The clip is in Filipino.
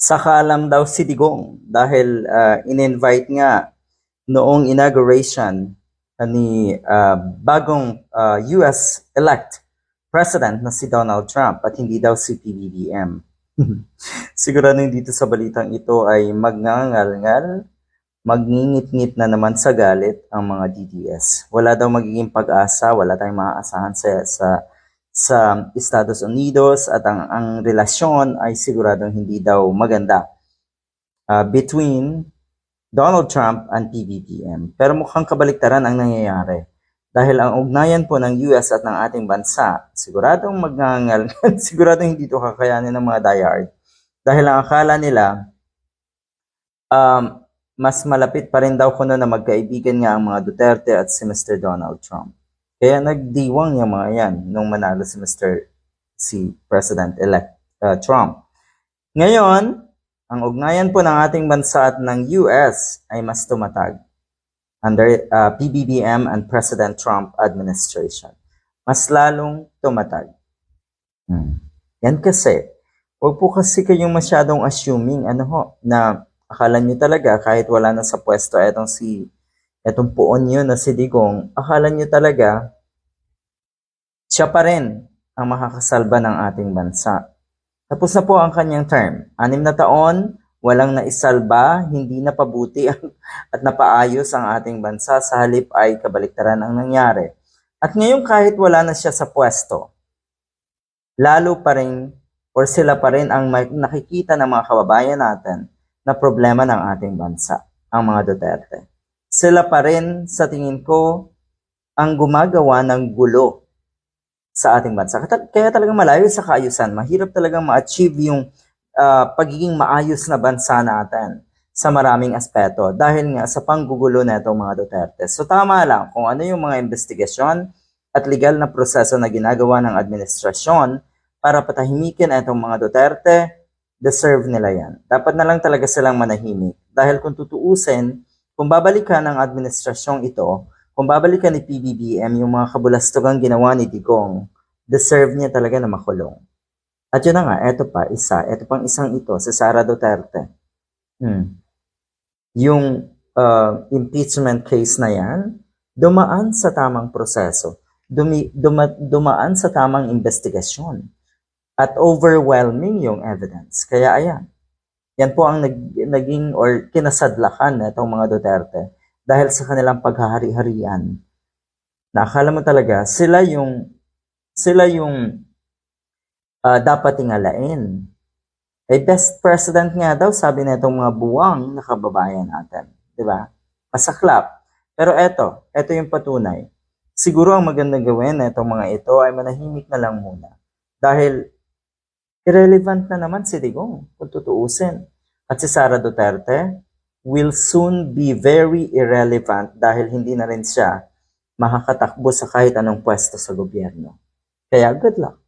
Sakalam daw si Digong dahil ah, in-invite nga noong inauguration ni ah, bagong ah, US-elect President na si Donald Trump at hindi daw si PBBM. Sigurado dito sa balitang ito ay magngangal-ngal, magngingit-ngit na naman sa galit ang mga DDS. Wala daw magiging pag-asa, wala tayong maaasahan sa, sa, sa Estados Unidos at ang, ang relasyon ay siguradong hindi daw maganda uh, between Donald Trump and PBBM. Pero mukhang kabaliktaran ang nangyayari. Dahil ang ugnayan po ng US at ng ating bansa, siguradong magngangal, siguradong hindi ito kakayanin ng mga diehard. Dahil ang akala nila, um, mas malapit pa rin daw kuno na magkaibigan nga ang mga Duterte at si Mr. Donald Trump. Kaya nagdiwang yung mga yan nung manalo si Mr. si President-elect uh, Trump. Ngayon, ang ugnayan po ng ating bansa at ng US ay mas tumatag under uh, PBBM and President Trump administration. Mas lalong tumatag. Hmm. Yan kasi, huwag po kasi kayong masyadong assuming ano ho, na akala nyo talaga kahit wala na sa pwesto etong si etong puon nyo na si Digong, akala nyo talaga siya pa rin ang makakasalba ng ating bansa. Tapos na po ang kanyang term. Anim na taon, walang naisalba, hindi napabuti at napaayos ang ating bansa. Sa halip ay kabaliktaran ang nangyari. At ngayon kahit wala na siya sa pwesto, lalo pa rin or sila pa rin ang nakikita ng mga kababayan natin na problema ng ating bansa, ang mga Duterte. Sila pa rin, sa tingin ko, ang gumagawa ng gulo sa ating bansa. Kaya talagang malayo sa kaayusan. Mahirap talagang ma-achieve yung ah, pagiging maayos na bansa natin sa maraming aspeto dahil nga sa panggugulo na itong mga Duterte. So tama lang kung ano yung mga investigasyon at legal na proseso na ginagawa ng administrasyon para patahimikin itong mga Duterte, deserve nila yan. Dapat na lang talaga silang manahimik. Dahil kung tutuusin, kung babalikan ng administrasyong ito, kung babalikan ni PBBM yung mga kabulastugang ginawa ni Digong, deserve niya talaga na makulong. At yun na nga, eto pa, isa, eto pang isang ito, si Sara Duterte. Hmm. Yung uh, impeachment case na yan, dumaan sa tamang proseso. Dumi, duma, dumaan sa tamang investigasyon. At overwhelming yung evidence. Kaya ayan, yan po ang nag, naging or kinasadlakan na itong mga Duterte dahil sa kanilang paghahari-harian. Na mo talaga, sila yung sila yung ah, dapat tingalain. Eh, best president nga daw, sabi na itong mga buwang na kababayan natin. Di ba? Masaklap. Pero eto, eto yung patunay. Siguro ang magandang gawin na itong mga ito ay manahimik na lang muna. Dahil irrelevant na naman si Digong kung tutuusin. At si Sara Duterte will soon be very irrelevant dahil hindi na rin siya makakatakbo sa kahit anong pwesto sa gobyerno. Kaya good luck.